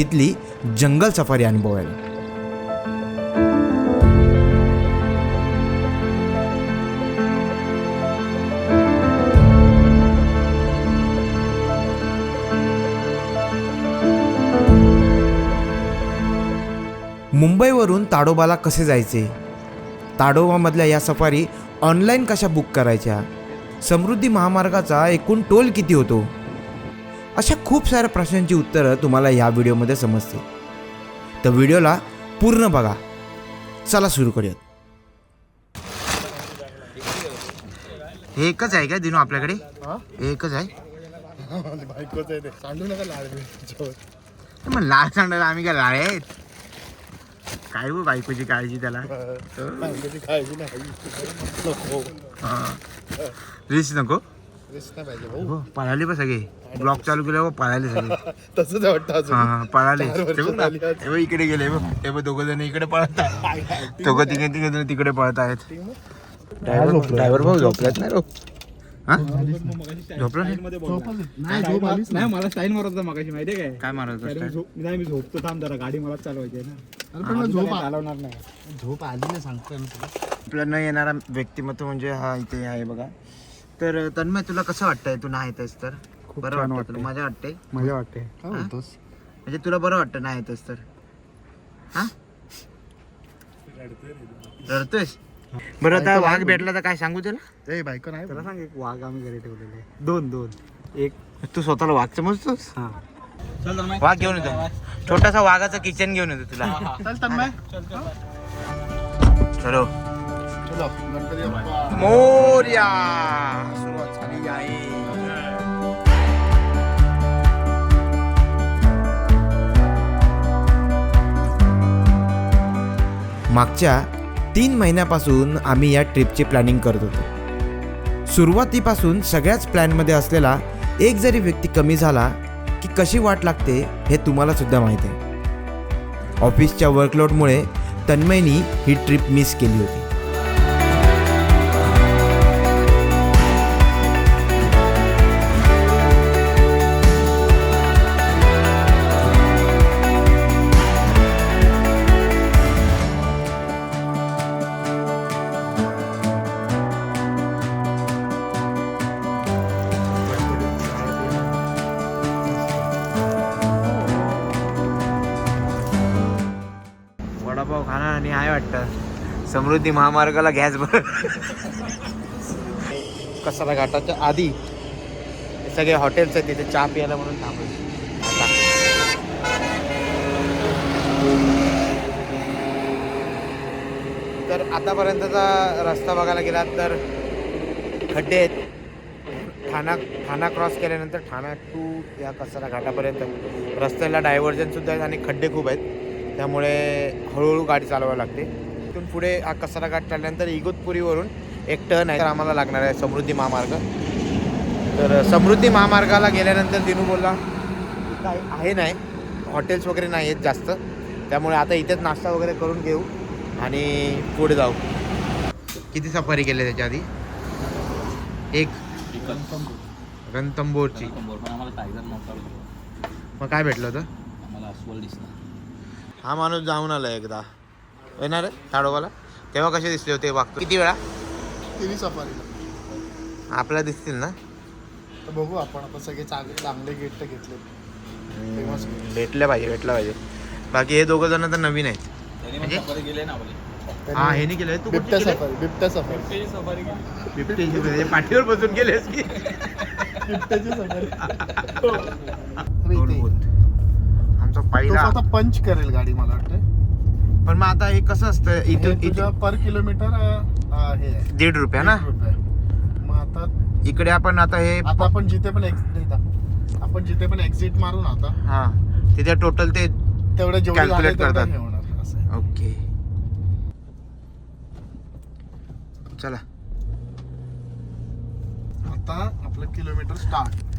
तिथली जंगल सफारी अनुभवायला. मुंबईवरून ताडोबाला कसे जायचे? ताडोबामधल्या या सफारी ऑनलाईन कशा बुक करायच्या? समृद्धी महामार्गाचा एकूण टोल किती होतो? अशा खूप साऱ्या प्रश्नांची उत्तरं तुम्हाला या व्हिडिओमध्ये समजतील. तर व्हिडिओला पूर्ण बघा. चला सुरू करूयात. हे एकच आहे का दिनू आपल्याकडे? हे? एकच आहे? बायकोच आहे ते. सांडू नका लाड त्याच्यावर मग लाल सांडायला आम्ही काय लाळे आहेत? काय हो बायकोची काळजी त्याला? काळजी नाही. नको. रिस्क नको? हो पळाले पण सगळे. ब्लॉक चालू केल्यावर पळाले सगळे. तसंच वाटतं अजून. पळाले. इकडे गेले. हे हे बघ दोघं जण इकडे पळत आहेत. दोघं तिघे तिघे जण तिकडे पळत आहेत. ड्रायव्हर भाऊ झोपलात नाही रो हा? झोपला नाही? मला स्टाईल मारत होता मगाशी माहितीये काय? काय मारत नाही मी झोपतो थांब जरा गाडी मला चालवायची आहे ना. झोप आ- चालवणार नाही. झोप आली ना सांगतोय ना तुला. आपल्या न येणारा व्यक्तिमत्व म्हणजे हा इथे आहे बघा. तर तन्मय तुला कसं वाटतंय? तू नाही येतेस तर? खूप बरं छान वाटतं तुला? वाटतंय. मजा वाटते? मजा वाटते. काय बोलतोस म्हणजे तुला बरं वाटतं नाही येतेस तर? हा? रडतोयस? बरं आता वाघ भेटला तर काय सांगू त्याला ए बायको नाही त्याला सांग एक वाघ आम्ही घरी ठेवलेले दोन दोन. एक. तू स्वतःला वाघ समजतोस? हा. वाघ घेऊन येतो. छोटासा वाघाचं किचन घेऊन येतो तुला. चल तन्मय. चलो. चलो गणपती बाप्पा. मोर्या. सुरुवात झाली आहे. मागच्या तीन महिन्यापासून आम्ही या ट्रिपची प्लॅनिंग करत होतो. सुरुवातीपासून सगळ्याच प्लॅनमध्ये असलेला एक जरी व्यक्ती कमी झाला की कशी वाट लागते हे तुम्हाला सुद्धा माहीत आहे. ऑफिसच्या वर्कलोडमुळे तन्मयनी ही ट्रिप मिस केली होती. आणि आहे वाटतं. समृद्धी महामार्गाला गॅस भर. कसाला घाटाच्या आधी सगळे हॉटेल्स आहेत तिथे चहा प्यायला म्हणून थांबले तर आतापर्यंतचा रस्ता बघायला गेलात तर खड्डे आहेत. ठाणा ठाणा क्रॉस केल्यानंतर ठाणा टू या कसारा घाटापर्यंत. रस्त्याला डायव्हर्जनसुद्धा आहेत आणि खड्डे खूप आहेत. त्यामुळे हळूहळू गाडी चालवावी लागते. तिथून पुढे हा कसारा घाट चालल्यानंतर इगतपुरीवरून एक टर्न आहे. तर आम्हाला लागणार आहे समृद्धी महामार्ग. तर समृद्धी महामार्गाला गेल्यानंतर दिनू बोलला काय आहे नाही. हॉटेल्स वगैरे नाही आहेत जास्त. त्यामुळे आता इथेच नाश्ता वगैरे करून घेऊ आणि पुढे जाऊ. किती सफारी केली त्याच्या आधी? एक. नव्हता. मग काय भेटलं होतं? हा माणूस जाऊन आला एकदा. येणार आहे ताडोबाला? तेव्हा कसे दिसले होते वागतो किती वेळा? तिन्ही सफारीला आपल्याला दिसतील ना? तर बघू आपण आता सगळे चांगले चांगले गेट तर घेतले. Famous भेटलं पाहिजे भेटलं पाहिजे. बाकी हे दोघं जण तर नवीन आहेत. त्यांनी म्हणजे? मग सफारी गेले ना आपले. हा हे नाही केलं तू बिबट्या सफारी बिबट्या सफारी. सफारी गेली केलंय. पाठीवर बसून गेलेस की? बिबट्याची सफारी. आमचा तो पहिला. स्वतः पंच करेल गाडी मला वाटतं पण मग आता हे कसं असतं इथून इथून पर किलोमीटर अं, हे आहे. दीड रुपया ना? रुपये. मग आता इकडे आपण आता हे आता आपण जिथे पण एक्झिट आपण जिथे पण एक्झिट मारू ना आता हा. तिथे टोटल ते तेवढे जेवढे Calculate झाले तेवढे करतात. हे होणार असं आहे. ओके. चला. आता आपलं किलोमीटर स्टार्ट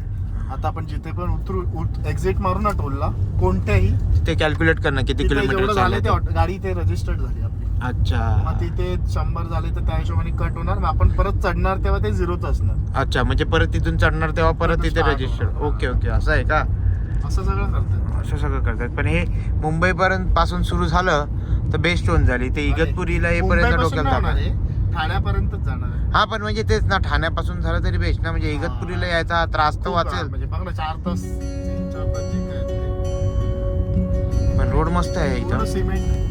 आता आपण जिथे पण उतरू एक्झिट मारू ना टोलला कोणत्याही ते कॅल्क्युलेट करणं किती किलोमीटर झाले ते गाडी ते रजिस्टर्ड झाली आपली. अच्छा. मग तिथे शंभर झाले तर त्या हिशोबाने कट होणार. मग आपण परत चढणार तेव्हा ते झिरोच असणार. अच्छा म्हणजे परत तिथून चढणार तेव्हा परत तिथे start रजिस्टर होणार. Okay okay. असं आहे का? असं सगळं करतात. असं सगळं करतात. पण हे मुंबईपर्यंत पासून सुरू झालं तर बेस्ट होऊन झाली ते इगतपुरीला येईपर्यंत मुंबईपासून डोक्यात नाही होणार ताप. आहे, ठाण्यापर्यंतच जाणार आहे. हा पण म्हणजे तेच ना ठाण्यापासून झालं तरी बेस्ट ना म्हणजे इगतपुरीला यायचा त्रास तर खूप वाचेल. म्हणजे बघ ना चार तास तीन चार तास जे काय ते. पण रोड मस्त आहे इथं सिमेंट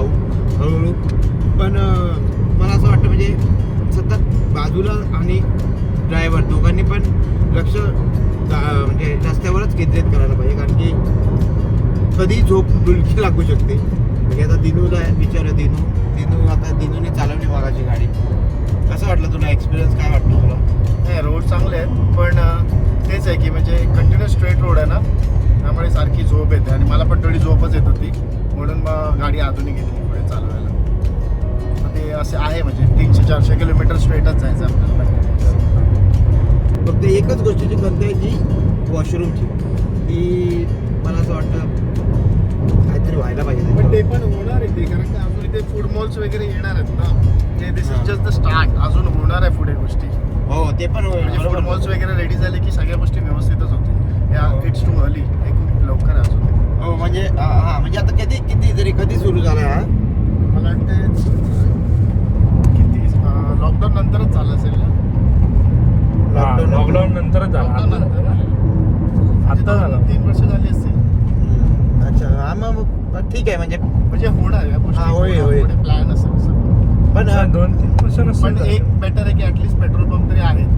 शंभरच्या जाऊ हळूहळू. पण मला असं वाटतं म्हणजे सतत बाजूला आणि ड्रायव्हर दोघांनी पण लक्ष म्हणजे रस्त्यावरच केंद्रित करायला पाहिजे. कारण की कधी झोप डुलकी लागू शकते. म्हणजे आता दिनूला विचार दिनू दिनू आता दिनूने चालवली मागाची गाडी. कसं वाटलं तुला? एक्सपिरियन्स काय वाटलं तुला? नाही रोड चांगले आहेत पण तेच आहे की म्हणजे कंटिन्युअस स्ट्रेट रोड आहे ना? त्यामुळे सारखी झोप येते. आणि मला पण थोडी झोपच येत होती. म्हणून मग गाडी आधुनिक घेतली पुढे चालवायला मग ते असे आहे म्हणजे तीनशे चारशे किलोमीटर स्ट्रेटच जायचं आपल्याला फक्त एकच गोष्टीची खंत आहे जी वॉशरूमची ती मला असं वाटतं काहीतरी व्हायला पाहिजे पण. ते पण होणार आहे ते कारण की अजून इथे फूड मॉल्स वगैरे येणार आहेत ना म्हणजे this. Is just the start अजून होणार आहे पुढे गोष्टी हो ते पण. म्हणजे फूड. मॉल्स वगैरे रेडी झाले की सगळ्या गोष्टी व्यवस्थितच होतील या. इट्स टू अर्ली हे खूप लवकर आहे अजून हो म्हणजे हा म्हणजे आता कधी किती जरी कधी सुरू झाला हा? मला वाटते किती लॉकडाऊन नंतरच झालं असेल ना? लॉकडाऊन लॉकडाऊन नंतरच झाला. नंतर? म्हणजे आता दोन- झाला. तीन वर्ष झाली असतील अच्छा हा मग ठीक आहे म्हणजे म्हणजे होणार या हा. प्लॅन असेल. पण दोन तीन वर्ष पण एक बेटर आहे की ऍटलीस्ट पेट्रोल पंप तरी आहेत.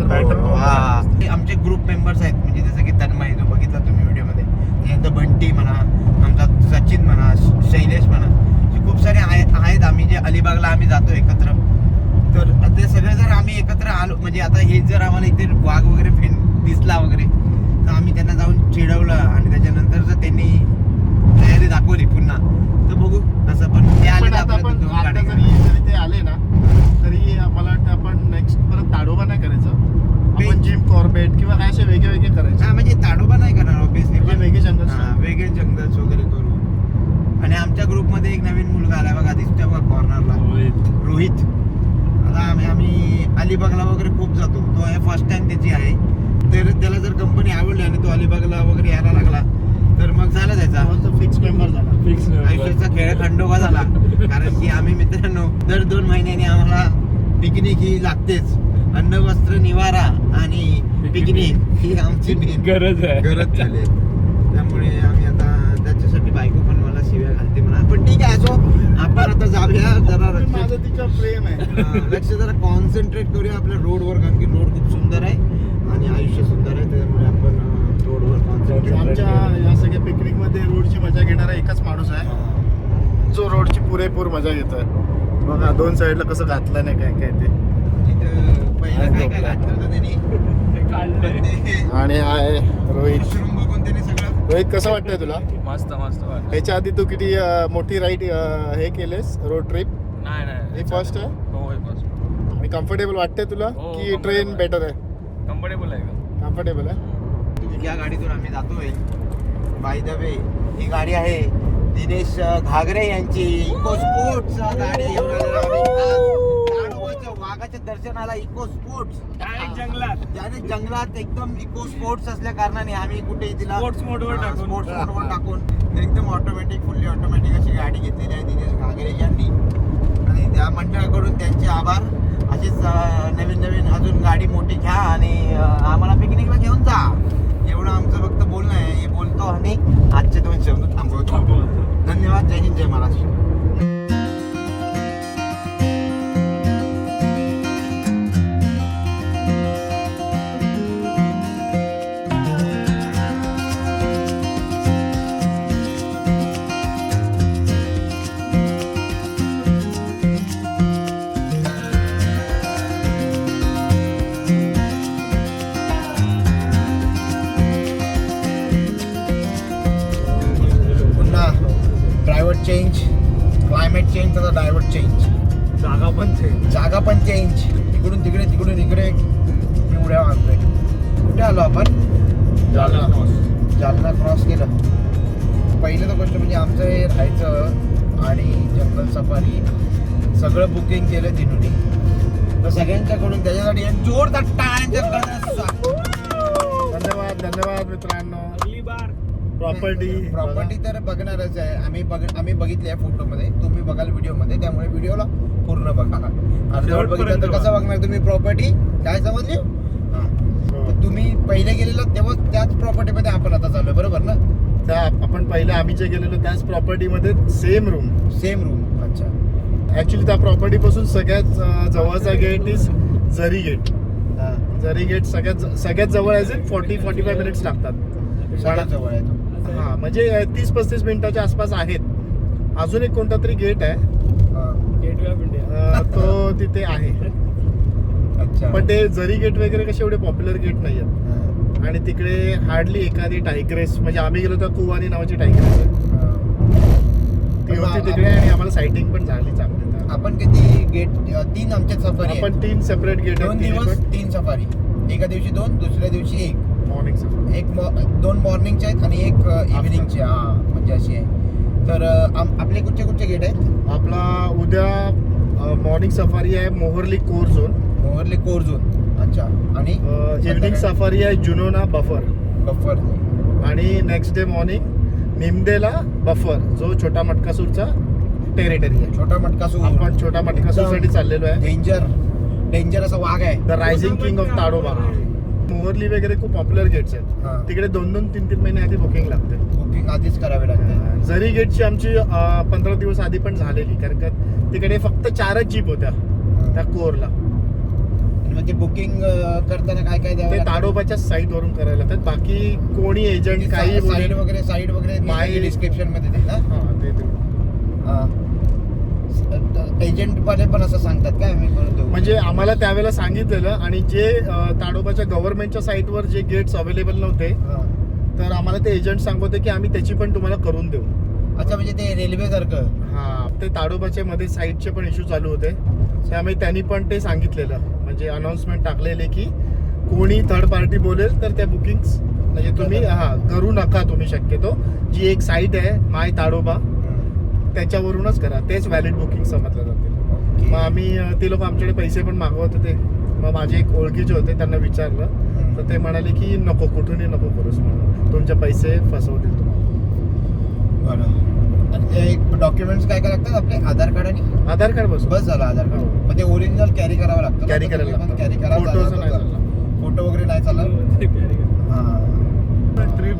तर आमचे ग्रुप मेंबर्स आहेत म्हणजे जसं की तन्मय जो बघितला तुम्ही. त्यानंतर बंटी म्हणा आमचा सचिन म्हणा शैलेश म्हणा असे खूप सारे आहे- आहेत आम्ही जे अलिबागला आम्ही जातो एकत्र. तर ते सगळे जर आम्ही एकत्र आलो म्हणजे आता हे जर आम्हाला इथे वाघ वगैरे फेन दिसला वगैरे तर आम्ही त्यांना जाऊन चिडवलं आणि त्याच्यानंतर जर त्यांनी तयारी दाखवली पुन्हा तर बघू कसं पण. ते आले जरी जरी ते आले ना तरी मला वाटतं आपण नेक्स्ट परत ताडोबा नाही करायचं. आपण जिम कॉर्बेट किंवा काय असे वेगळे वेगळे करायचे. हा म्हणजे ताडोबा नाही करणार ऑब्विसली म्हणजे वेगळे जंगल हा, वेगळे जंगल्स वगैरे करू. आणि आमच्या ग्रुपमध्ये एक नवीन मुलगा आला बघा दिसतोय बघा कॉर्नरला रोहित. आता आम्ही आम्ही अलिबागला वगैरे खूप जातो. तो आहे फर्स्ट टाइम त्याची आहे. तर त्याला जर कंपनी आवडली आणि तो अलिबागला वगैरे यायला लागला तर मग झाला त्याचा. फिक्स मेंबर झाला. फिक्स आयुष्याचा खेळ खंडोबा झाला. कारण की आम्ही मित्रांनो दर दोन महिन्याने आम्हाला पिकनिक ही लागतेच. अन्न वस्त्र निवारा आणि पिकनिक ही आमची main गरज आहे. गरज झाली. त्यामुळे आम्ही आता त्याच्यासाठी बायको पण मला शिव्या घालते म्हणा. पण ठीक आहे असो आपण आता जाऊया जरा माझं तिच्यावर प्रेम आहे. लक्ष जरा कॉन्सन्ट्रेट करूया आपल्या रोडवर कारण की रोड खूप सुंदर आहे आणि आयुष्य सुंदर आहे त्यामुळे आपण रोडवर कॉन्सन्ट्रेट आमच्या या सगळ्या पिकनिकमध्ये रोडची मजा घेणारा एकच माणूस आहे. जो रोडची पुरेपूर मजा घेतोय. बघा दोन साईडला कसं घातलं नाही काय काय ते पहिलं काय काय घातलं होतं त्यांनी पण ते आणि आहे रोहित. mushroom बघून त्यांनी सगळं रोहित कसं वाटतंय तुला? मस्त मस्त. ह्याच्या आधी तू किती मोठी राईड हे केलेस? रोड ट्रिप नाही नाही ही फर्स्ट आहे? हो आणि कम्फर्टेबल वाटते तुला हो, की ट्रेन. बेटर आहे. कम्फर्टेबल आहे? का? कम्फर्टेबल आहे? या गाडीतून आम्ही जातोय. बाय द वे ही गाडी आहे दिनेश घागरे यांची. इको स्पोर्ट्स गाडी वाघाच्या दर्शनाला इको स्पोर्ट्स जंगलात. त्याने जंगलात एकदम इको स्पोर्ट्स असल्या कारणाने आम्ही कुठे तिला Sports mode वर टाकून. स्पोर्ट्स मोडवर टाकून एकदम ऑटोमॅटिक फुल्ली ऑटोमॅटिक अशी गाडी घेतलेली आहे दिनेश घागरे यांनी. आणि त्या मंडळाकडून त्यांचे आभार. अशीच नवीन नवीन अजून गाडी मोठी घ्या आणि आम्हाला पिकनिकला घेऊन जा. एवढं आमचं फक्त बोलणं आहे. हे बोलतो आणि आजचे दोन शब्द थांबवतो. धन्यवाद. जय हिंद जय महाराष्ट्र. चेंज जागा पण ते जागा पण चेंज तिकडून तिकडे तिकडून इकडे. मी उड्या मारतोय कुठे आलो आपण? जालना जालना क्रॉस केलं. पहिलं तर गोष्ट म्हणजे आमचं हे राहायचं आणि जंगल सफारी सगळं बुकिंग केलं तिनुनी तर सगळ्यांच्याकडून त्याच्यासाठी जोरदार गजरात धन्यवाद धन्यवाद मित्रांनो. प्रॉपर्टी प्रॉपर्टी तर बघणारच आहे. आम्ही बघ आम्ही बघितली आहे फोटोमध्ये बघाल व्हिडिओमध्ये त्यामुळे व्हिडिओला पूर्ण बघा. कसं बघणार तुम्ही प्रॉपर्टी काय समजली? हां. तुम्ही पहिले गेलेला तेव्हा त्याच प्रॉपर्टीमध्ये आपण आता चालू आहे बरोबर ना? त्या आपण पहिले आम्ही जे गेलेलो त्याच प्रॉपर्टीमध्ये सेम रूम सेम रूम अच्छा. ऍक्च्युली त्या प्रॉपर्टी पासून सगळ्यात जवळचा गेट इज जरी गेट हां. जरी गेट सगळ्यात सगळ्यात जवळ आहे फॉर्टी फॉर्टी फाय मिनिट्स लागतात. सगळ्यात जवळ आहे तो. हा म्हणजे तीस पस्तीस मिनिटाच्या आसपास आहेत. अजून एक कोणता तरी गेट आहे. हां. गेटवे ऑफ इंडिया तो तिथे आहे. अच्छा. पण ते जरी गेट वगैरे कसे एवढे पॉप्युलर गेट नाही आहेत हां. आणि तिकडे हार्डली एखादी टायग्रेस म्हणजे आम्ही गेलो तर कुवानी नावाची टायग्रेस आहे. हां. ती होती तिकडे आणि आम्हाला सायटिंग पण झाली चांगली. आपण किती गेट तीन आमच्या सफारी आपण तीन सेपरेट गेट दोन दिवस तीन सफारी एका दिवशी दोन दुसऱ्या दिवशी एक. मॉर्निंग सफारी एक दोन मॉर्निंगचे आहेत आणि एक इव्हिनिंगचे हा म्हणजे अशी आहे. तर आपले कुठचे कुठचे गेट आहेत? आपला उद्या मॉर्निंग सफारी आहे Moharli core zone Moharli core zone अच्छा. आणि? इव्हनिंग सफारी आहे जुनोना बफर. बफर. आणि next day morning Nimdela buffer जो छोटा मटकासूरचा टेरिटरी आहे. छोटा मटका सू आपण छोटा मटकासूरसाठी चाललेलो आहे. डेंजर डेंजर असा वाघ आहे. The rising king of Tadoba Moharli वगैरे खूप पॉप्युलर गेट्स आहेत. हा. तिकडे दोन दोन तीन तीन महिने आधी बुकिंग लागते. बुकिंग आधीच करावे लागते. जरी गेटची आमची पंधरा दिवस आधी पण झालेली कारण का तिकडे फक्त चारच जीप होत्या त्या कोरला. आणि मग ते बुकिंग करताना काय काय ते? ताडोबाच्या साईट वरून करायला लागतात. बाकी कोणी एजंट काही साईड वगैरे साईड वगैरे माई- डिस्क्रिप्शनमध्ये ना? हा, ते ते. एजंट वाले पण असं सांगतात. काय म्हणजे आम्हाला त्यावेळेला सांगितलेलं आणि जे ताडोबाच्या गव्हर्नमेंटच्या साईटवर जे गेट्स अवेलेबल नव्हते. तर आम्हाला ते एजंट सांगत की आम्ही त्याची पण तुम्हाला करून देऊ. अच्छा म्हणजे ते रेल्वे सारखं? हा ते ताडोबाच्या मध्ये साईटचे पण इश्यू चालू होते. त्यामुळे त्यांनी पण ते सांगितलेलं. म्हणजे अनाउन्समेंट टाकलेले की कोणी थर्ड पार्टी बोलेल तर त्या बुकिंग म्हणजे तुम्ही हा करू नका तुम्ही शक्यतो. जी एक साईट आहे माय ताडोबा त्याच्यावरूनच करा. तेच व्हॅलिड बुकिंग समजलं जाते. मग आम्ही ते लोक आमच्याकडे पैसे पण मागवत होते. मग माझे एक ओळखीचे होते त्यांना विचारलं. तर ते म्हणाले की नको कुठूनही नको करूस म्हणून. तुमचे पैसे फसवतील तुम्हाला. बरं. आणि ते डॉक्युमेंट्स काय काय लागतात आपले? आधार कार्ड आणि? आधार कार्ड बस. बस झालं आधार कार्ड. हो. मग ते ओरिजिनल कॅरी करावं लागतं Carry करायला लागतं. कॅरी करावं फोटो वगैरे नाही चालत हा.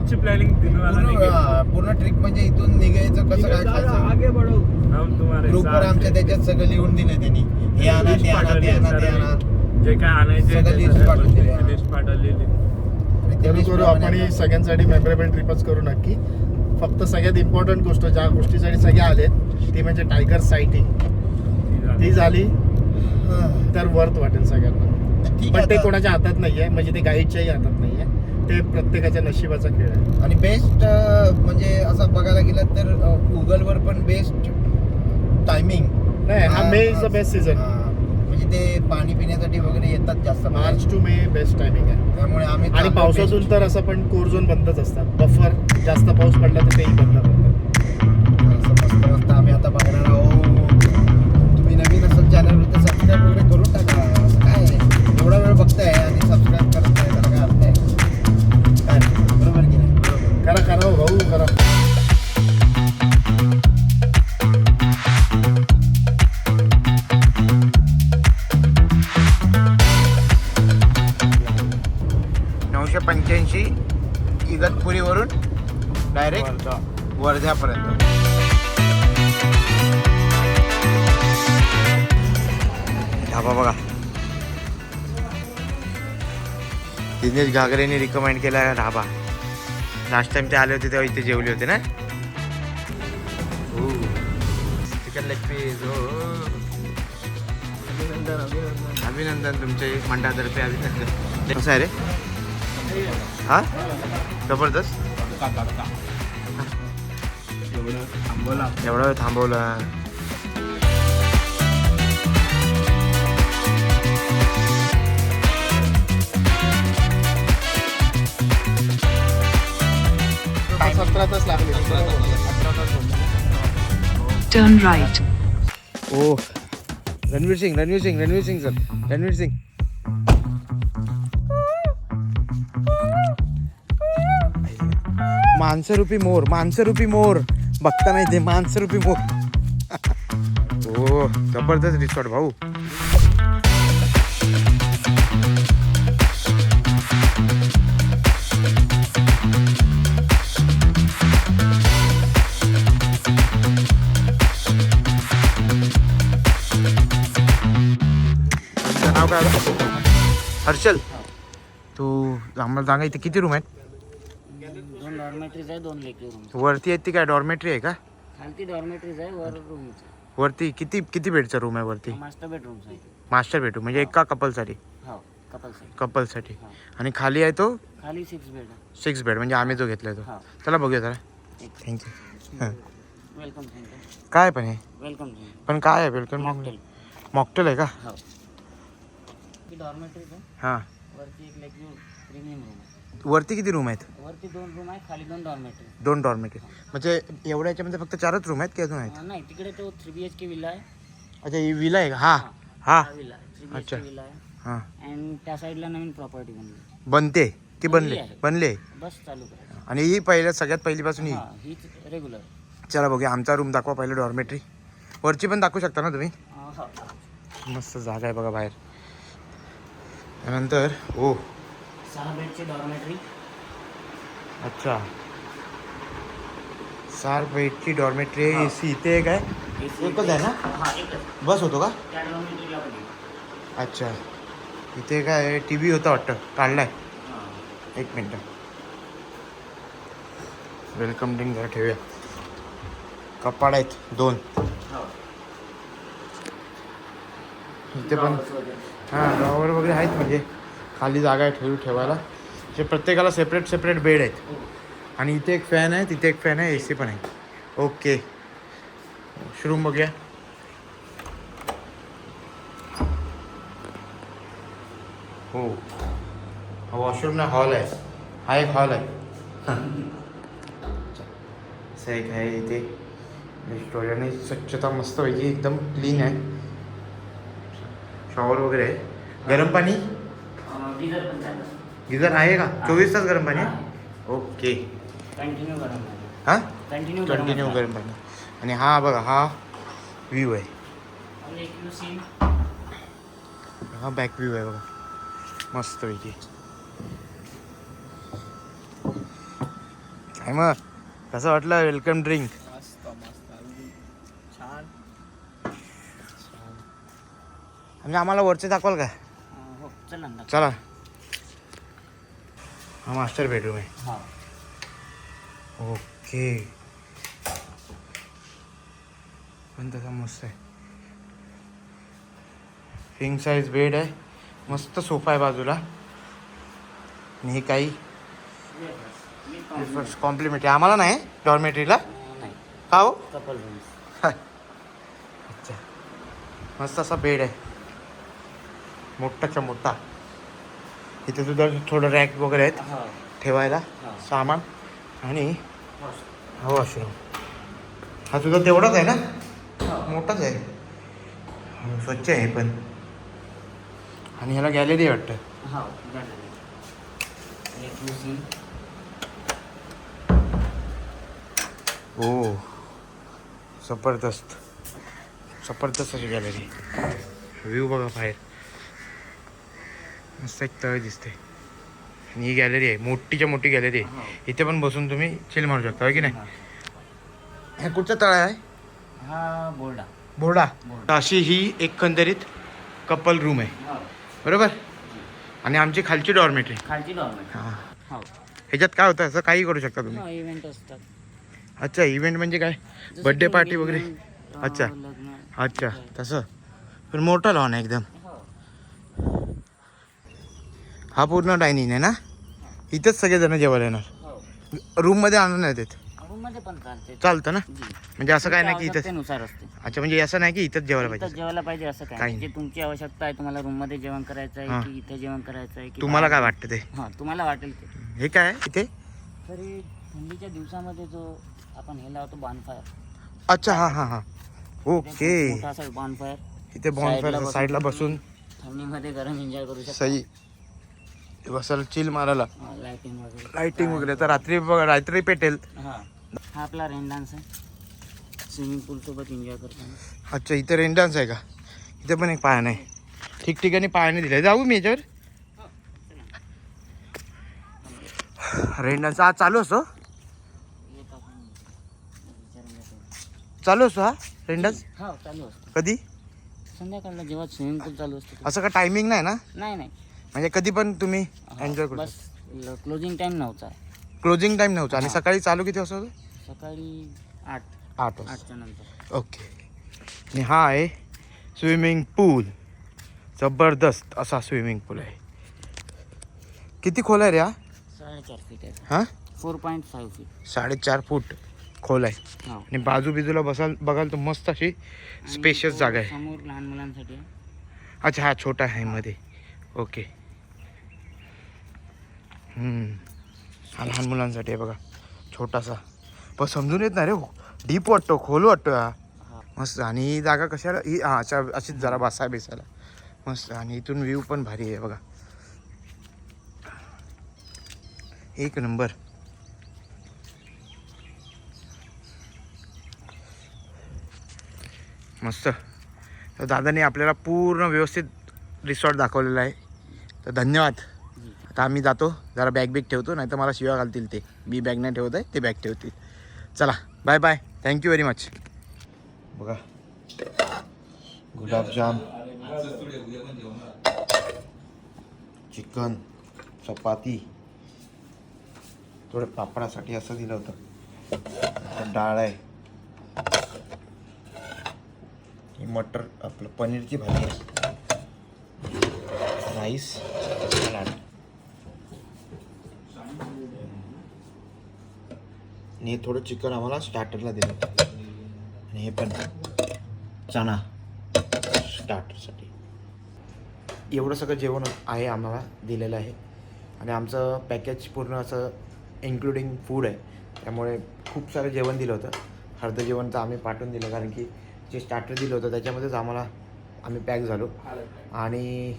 ट्रिपची प्लॅनिंग पूर्ण पूर्ण ट्रिप म्हणजे इथून निघायचं कसं काय खायचं? आगे बढ़ो हम तुम्हारे ग्रुपवर आमच्या त्याच्यात सगळं लिहून दिले त्यांनी. हे आणा ते आणा ते आणा ते आणा. जे काय आणायचे सगळं list पाठवून दिली. लिस्ट पाठवलेली. आणि त्या करू आपण ही सगळ्यांसाठी मेमरेबल ट्रिपच करू नक्की. फक्त सगळ्यात इम्पॉर्टंट गोष्ट ज्या गोष्टीसाठी सगळे आले ती म्हणजे टायगर सायटिंग ती झाली. तर वर्थ वाटेल सगळ्यांना. ठीक पण ते. कोणाच्या हातात नाहीये म्हणजे ते गाईडच्याही हातात नाहीये. ते प्रत्येकाच्या नशिबाचा खेळ आहे. आणि बेस्ट म्हणजे असं बघायला गेलं तर गुगलवर पण बेस्ट टायमिंग नाही हा May is the best season म्हणजे ते पाणी पिण्यासाठी वगैरे येतात जास्त March to May best timing आहे. त्यामुळे आम्ही आणि पावसातून तर असं पण कोर झोन बंदच असतात. बफर जास्त पाऊस पडला तर तेही बंद करतात असं मस्त मस्त आम्ही आता बघणार आहोत. तुम्ही नवीन असाल चॅनल तर सबस्क्राईब वगैरे करून टाका. असं काय? एवढा वेळ बघताय आणि सबस्क्राईब वर्ध्यापर्यंत ढाबा बघा. दिनेश घागरेने रिकमेंड केला ढाबा. लास्ट टाइम ते आले होते तेव्हा इथे जेवले होते ना? चिकन लेग पीस हो. अभिनंदन अभिनंदन. अभिनंदन तुमचे मंडळातर्फे अभिनंदन. कसं आहे रे? हा? जबरदस्त? एवढं थांबवला. एवढा वेळ थांबवलं. सतरा तास लागले Turn right. ओ रणवीर सिंग रणवीर सिंग रणवीर सिंग सर रणवीर सिंग. माणसरूपी मोर माणसरूपी मोर. बघता नाही ते माणसं रुपी मो हो जबरदस्त रिसॉर्ट भाऊ. नाव काय? हर्षल. तू आम्हाला सांगा इथे किती रूम आहेत? डॉर्मेटरीज आहे दोन लेकी रूम वरती आहेत ती काय डॉर्मेटरी आहे का? खालती डॉर्मेटरीज आहे वर रूम्स वरती किती किती बेडचा रूम आहे वरती? मास्टर बेडरूम्स आहे मास्टर बेडरूम म्हणजे एका कपलसाठी हो कपल साईड कपलसाठी हा. आणि खाली आहे तो? खाली सिक्स बेड सिक्स बेड म्हणजे आम्ही जो घेतलाय तो. हा. चला बघूया जरा. थँक्यू हां. वेलकम काय पण आहे वेलकम पण काय आहे? वेलकम मॉकटेल मॉकटेल आहे का? हो. ही डॉर्मेटरीज आहे. हां. वरती एक लेक प्रीमियम रूम आहे. वरती किती रूम आहेत? वरती दोन रूम आहे खाली दोन डॉर्मेटरी दोन डॉर्मेटरी म्हणजे एवढ्या याच्यामध्ये फक्त चारच रूम आहेत की अजून आहेत? नाही तिकडे तो three B H K villa आहे. अच्छा ही विला आहे का? हा. हा विला थ्री बी एच अच्छा. के विला आहे. हां. अँड त्या साईडला नवीन प्रॉपर्टी बनली. बनते. की बनले बनली. आहे. बनले बस चालू आणि ही पहिल्या सगळ्यात पहिलीपासून ही. हा हीच रेग्युलर चला बघूया. आमचा रूम दाखवा पहिलं डॉर्मेटरी वरची पण दाखवू शकता ना तुम्ही? हो. मस्त जागा आहे बघा बाहेर. त्यानंतर ओ. सहा बेडची डॉर्मेटरी अच्छा. सार बेडची डॉर्मेटरी ए सी इथे एक आहे? एकच आहे ना? हा एकच. बस होतो का? त्या डॉर्मेटरीला पण आहे. अच्छा. इथे काय टी व्ही होता वाटतं. काढलाय. हा. एक मिनटं. वेलकम ड्रिंक जरा ठेवूया. कपाड आहेत दोन. हो. इथे पण. हां ड्रॉवर वगैरे आहेत म्हणजे. खाली जागा आहे ठेवू ठेवायला. जे प्रत्येकाला सेपरेट सेपरेट बेड आहेत. आणि इथे एक फॅन आहे तिथे एक फॅन आहे ए सी पण आहे. ओके शोरूम बघूया. हो. हा वॉशरूम ना हॉल आहे. हा एक हॉल आहे. असं एक आहे इथे. रेस्टॉरंट आणि स्वच्छता मस्त पैकी एकदम क्लीन आहे. शॉवर वगैरे. आहे गरम पाणी? डिझेल पण चालतं. गिझर आहे का? चोवीस तास गरम पाणी ओके. कंटिन्यू गरम हां? कंटिन्यू कंटिन्यू गरम पाणी. आणि हा बघा हा व्ह्यू आहे. सीन हा बॅक व्ह्यू आहे बघा. मस्त पैकी. काय मग कसं वाटलं? वेलकम ड्रिंक मस्त मस्त. अगदी छान. म्हणजे आम्हाला वरचे दाखवाल का हो चला. हा मास्टर बेडरूम आहे. हा. ओके. पण तसा मस्त आहे. किंग साईज बेड आहे. मस्त सोफा आहे बाजूला. आणि हे काही कॉम्प्लिमेंटरी आम्हाला नाही डॉर्मेटरीला नाही. का हो? कपल अच्छा. मस्त असा बेड आहे. मोठाच्या मोठा. इथे सुद्धा थोडं रॅक वगैरे आहेत. ठेवायला. सामान आणि हा वॉशरूम. हा तुझा तेवढाच आहे ना? मोठाच आहे. स्वच्छ आहे पण. आणि ह्याला गॅलरी वाटतं. हो ओ जबरदस्त. जबरदस्त अशी गॅलरी व्ह्यू बघा बाहेर. मस्त एक तळ दिसते आणि ही गॅलरी आहे मोठीच्या मोठी गॅलरी आहे. इथे पण बसून तुम्ही चिल मारू शकता की नाही? हे कुठचा तळ आहे? हा बोर्डा. बोर्डा. अशी ही एकंदरीत कपल रूम आहे. हो. बरोबर? आणि आमची खालची डॉर्मेटरी खालची डॉर्मेट हां. हो. ह्याच्यात काय होतं? असं काही करू शकता तुम्ही? हो इव्हेंट असतात. अच्छा इव्हेंट म्हणजे काय? बर्थडे पार्टी वगैरे? अच्छा. अच्छा तसं. पण मोठं लॉन आहे एकदम. हो पूर्ण डायनिंग आहे ना? इथंच सगळेजण जेवायला येणार. रूममध्ये आणून नाही देत. रूममध्ये पण चालते. चालतं ना. म्हणजे असं काय नाही की इथंच. आवश्यकतेनुसार असते. अच्छा म्हणजे असं नाही की इथंच जेवायला इथं पाहिजे. जेवायला पाहिजे असं काय काही नाही. जे तुमची आवश्यकता आहे तुम्हाला रूममध्ये जेवण करायचं. आहे की इथे जेवण करायचं आहे की तुम्हाला काय? वाटतं ते? हा तुम्हाला वाटेल ते. हे काय आहे इथे? तरी थंडीच्या दिवसामध्ये जो आपण हे लावतो बानफायर अच्छा हां हां हां. ओके बानफायर इथे बॉन्डफायर साईडला बसून थंडीमध्ये गरम एन्जॉय करू शकतो. सही. बसायला चिल मारायला. लाइटिंग वगैरे. लाइटिंग वगैरे. तर रात्री बघा रात्री पेटेल. हा. हा आपला रेन डान्स आहे. स्विमिंग पूल सोबत एन्जॉय करताना. अच्छा इथे रेन डान्स आहे का? इथे पण एक पायानं. आहे ठिकठिकाणी पायाने दिले जाऊ मी याच्यावर. रेन डान्स आज चालू असतो येत आपण विचारून घेतो चालू असतो हा? रेन डान्स हा चालू असतो. कधी? संध्याकाळला जेव्हा स्विमिंग पूल चालू असतो असं का टायमिंग नाही ना? नाही नाही. म्हणजे कधी पण तुम्ही एन्जॉय करू बस क्लोजिंग टाइम नव्हता. क्लोजिंग टाईम नव्हता. आणि. सकाळी चालू किती वाजता होतं? सकाळी आठ. आठ वाजता. आठच्या नंतर. ओके. आणि हा आहे स्विमिंग पूल. जबरदस्त असा स्विमिंग पूल आहे. किती खोल आहे रे हा? साडेचार फीट आहे. हां? फोर पॉईंट फाईव्ह फीट साडेचार फूट खोल आहे. हो. आणि बाजू बिजूला बसाल बघाल तर मस्त अशी स्पेशियस जागा आहे. समोर लहान मुलांसाठी आहे. अच्छा हा छोटा आहे मध्ये. ओके. हा लहान मुलांसाठी आहे बघा. छोटासा. पण समजून येत नाही रे हो. डीप वाटतो खोल वाटतो हा. मस्त. आणि ही जागा कशाला? ही हा अशा अशीच जरा बसा बेसायला. मस्त. आणि इथून व्ह्यू पण भारी आहे बघा. एक नंबर. मस्त. तर दादाने आपल्याला पूर्ण व्यवस्थित रिसॉर्ट दाखवलेला आहे. तर धन्यवाद. तर आम्ही जातो जरा बॅग बिग ठेवतो नाही तर मला शिव्या घालतील ते. मी बॅग नाही ठेवत आहे ते बॅग ठेवतील. चला bye bye thank you very much बघा. गुलाबजाम चिकन चपाती. थोडं पापडासाठी असं दिलं होतं. डाळ आहे. ही मटर आपलं पनीरची भाजी आहे. राईस आणि हे थोडं चिकन आम्हाला स्टार्टरला दिलं आणि हे पण चणा स्टार्टरसाठी एवढं सगळं जेवण आहे आम्हाला दिलेलं आहे. आणि आमचं पॅकेज पूर्ण असं इन्क्लुडिंग फूड आहे. त्यामुळे खूप सारं जेवण दिलं होतं. अर्धं जेवण तर आम्ही पाठवून दिलं कारण की जे स्टार्टर दिलं होतं त्याच्यामध्येच आम्हाला आम्ही पॅक झालो. आणि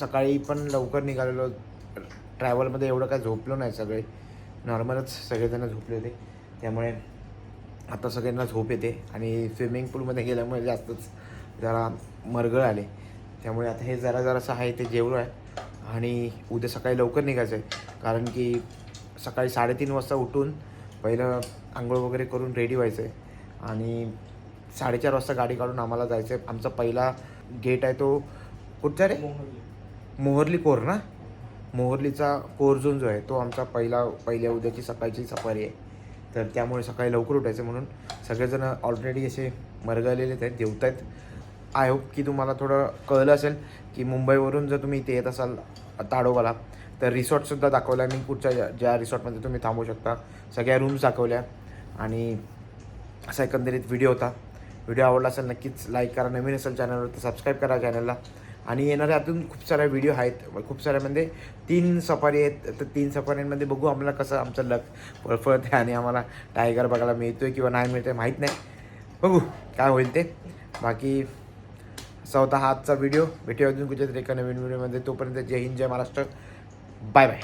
सकाळी पण लवकर निघालेलो. ट्रॅव्हलमध्ये एवढं काय झोपलो नाही सगळे. नॉर्मलच सगळेजण झोपले होते. त्यामुळे आता सगळ्यांना झोप येते आणि स्विमिंग पूलमध्ये गेल्यामुळे जास्तच जरा मरगळ आले. त्यामुळे आता हे जरा जरासं आहे ते जेवलो आहे आणि उद्या सकाळी लवकर निघायचं आहे. कारण की सकाळी साडेतीन वाजता उठून पहिलं आंघोळ वगैरे करून रेडी व्हायचं आहे. आणि साडेचार वाजता गाडी काढून आम्हाला जायचं आहे. आमचा पहिला गेट आहे तो कुठचा रे? मोहर्ली कोर ना? मोहर्लीचा कोरझोन जो आहे तो आमचा पहिला पहिल्या उद्याची सकाळची सफारी आहे. तर त्यामुळे सकाळी लवकर उठायचं म्हणून सगळेजण ऑलरेडी असे मरगळलेले आहेत जेवत आहेत आय होप की तुम्हाला थोडं कळलं असेल की मुंबईवरून जर तुम्ही इथे येत असाल ताडोबाला तर रिसॉर्टसुद्धा दाखवला मी कुठच्या ज्या- ज्या रिसॉर्टमध्ये तुम्ही थांबू शकता सगळ्या रूम्स दाखवल्या आणि असा एकंदरीत व्हिडिओ होता. व्हिडिओ आवडला असेल नक्कीच लाईक करा. नवीन असेल चॅनलवर तर सबस्क्राईब करा चॅनलला आणि येणाऱ्या अजून खूप साऱ्या व्हिडिओ आहेत. खूप साऱ्या म्हणजे तीन सफारी आहेत. तर तीन सफारीमध्ये बघू आम्हाला कसं आमचं लक फळफळते आणि आम्हाला टायगर बघायला मिळतोय किंवा नाही मिळतोय माहीत नाही. बघू काय होईल ते. बाकी चौथा हा आजचा व्हिडिओ भेटूया अजून कुठेतरी एका नवीन व्हिडिओमध्ये तोपर्यंत जय हिंद जय महाराष्ट्र. Bye bye